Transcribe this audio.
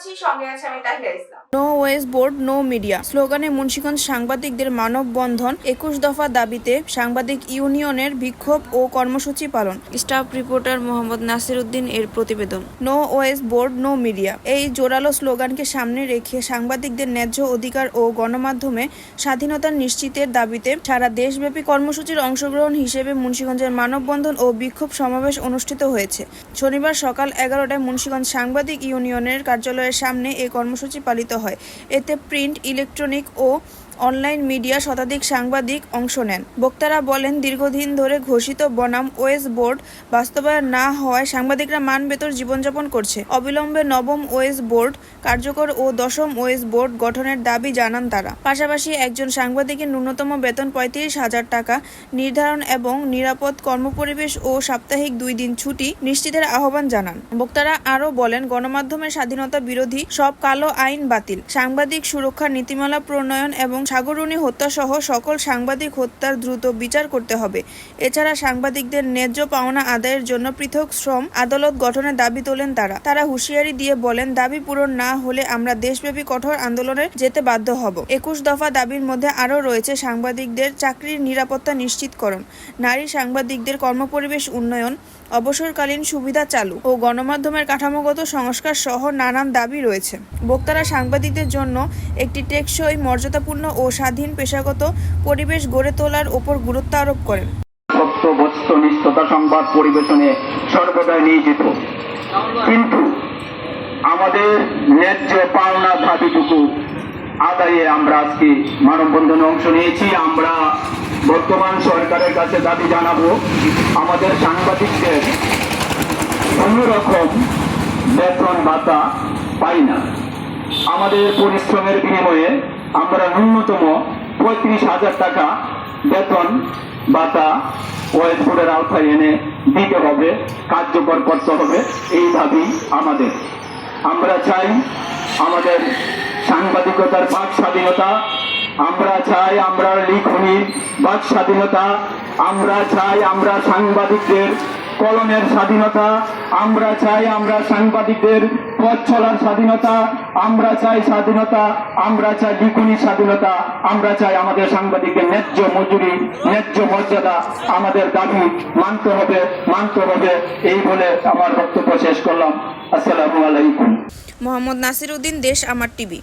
বলছি সঙ্গে আছে আমি Tahira Islam. No wage board, no media. স্লোগানে মুন্সিগঞ্জ সাংবাদিকদের মানববন্ধন। একুশ দফা দাবিতে সাংবাদিক ইউনিয়নের বিক্ষোভ ও কর্মসূচি পালন। স্টাফ রিপোর্টার মোহাম্মদ নাসির উদ্দিন এর প্রতিবেদন। No wage board, no media. এই জোরালো স্লোগানকে সামনে রেখে সাংবাদিকদের ন্যায্য অধিকার ও গণমাধ্যমে স্বাধীনতা নিশ্চিতের দাবিতে সারা দেশব্যাপী কর্মসূচির অংশগ্রহণ হিসেবে মুন্সিগঞ্জের মানববন্ধন ও বিক্ষোভ সমাবেশ অনুষ্ঠিত হয়েছে। শনিবার সকাল এগারোটায় মুন্সিগঞ্জ সাংবাদিক ইউনিয়নের কার্যালয়ের সামনে এই কর্মসূচি পালিত হয়। এতে প্রিন্ট ইলেকট্রনিক ও অনলাইন মিডিয়া শতাধিক সাংবাদিক অংশ নেন। বক্তারা বলেন, দীর্ঘদিন ধরে ঘোষিত বনাম ওয়েস বোর্ড বাস্তবায়ন না হওয়ায় সাংবাদিকরা মান বেতর জীবনযাপন করছে। অবিলম্বে নবম ওয়েস বোর্ড কার্যকর ও দশম ওয়েস বোর্ড গঠনের দাবি জানান তারা। পাশাপাশি একজন সাংবাদিকের ন্যূনতম বেতন পঁয়ত্রিশ হাজার টাকা নির্ধারণ এবং নিরাপদ কর্মপরিবেশ ও সাপ্তাহিক দুই দিন ছুটি নিশ্চিতের আহ্বান জানান। বক্তারা আরও বলেন, গণমাধ্যমের স্বাধীনতা বিরোধী সব কালো আইন বাতিল। সাংবাদিক সুরক্ষা নীতিমালা প্রণয়ন এবং সাগরুণী হত্যাসহ সকল সাংবাদিক হত্যার দ্রুত বিচার করতে হবে। এছাড়া সাংবাদিকদের ন্যায্য পাওনা আদায়ের জন্য পৃথক শ্রম আদালত গঠনের দাবি তোলেন তারা। তারা হুঁশিয়ারি দিয়ে বলেন, দাবি পূরণ না হলে আমরা দেশব্যাপী কঠোর আন্দোলনে যেতে বাধ্য হব। একুশ দফা দাবির মধ্যে আরও রয়েছে সাংবাদিকদের চাকরির নিরাপত্তা নিশ্চিতকরণ। নারী সাংবাদিকদের কর্মপরিবেশ উন্নয়ন অবসরকালীন সুবিধা চালু ও গণমাধ্যমের কাঠামোগত সংস্কার সহ নানান দাবি রয়েছে। বক্তারা সাংবাদিকদের জন্য একটি টেকসই, মর্যাদাপূর্ণ ও স্বাধীন পেশাগত পরিবেশ গড়ে তোলার ওপর গুরুত্ব আরোপ করেন। সংবাদ পরিবেশনে সর্বদাই নিয়োজিত। কিন্তু আমাদের ন্যায্য পাওনা দাবিটুকু আদায়ে আমরা আজকে মানববন্ধনে অংশ নিয়েছি। আমরা বর্তমান সরকারের কাছে দাবি জানাব, আমাদের সাংবাদিকদের কোনো রকম বেতন ভাতা পাই না। আমাদের পরিশ্রমের বিনিময়ে আমরা ন্যূনতম পঁয়ত্রিশ হাজার টাকা বেতন ভাতা ওয়েস্ট বোর্ডের আওতায় এনে দিতে হবে, কার্যকর করতে হবে, এই দাবি আমাদের। আমরা চাই আমাদের সাংবাদিকতার বাক স্বাধীনতা। আমরা চাই আমরা লিখনির বাক স্বাধীনতা। আমরা চাই আমরা সাংবাদিকদের কলমের স্বাধীনতা। আমরা চাই আমরা সাংবাদিকদের পথ চলার স্বাধীনতা। আমরা চাই স্বাধীনতা, আমরা চাই লিখনির স্বাধীনতা। আমরা চাই আমাদের সাংবাদিকদের ন্যায্য মজুরি, ন্যায্য মর্যাদা আমাদের দাবি মানতে হবে মানতে হবে। এই বলে আমার বক্তব্য শেষ করলাম। আসসালামু আলাইকুম। মোহাম্মদ নাসির উদ্দিন দেশ আমার টিভি।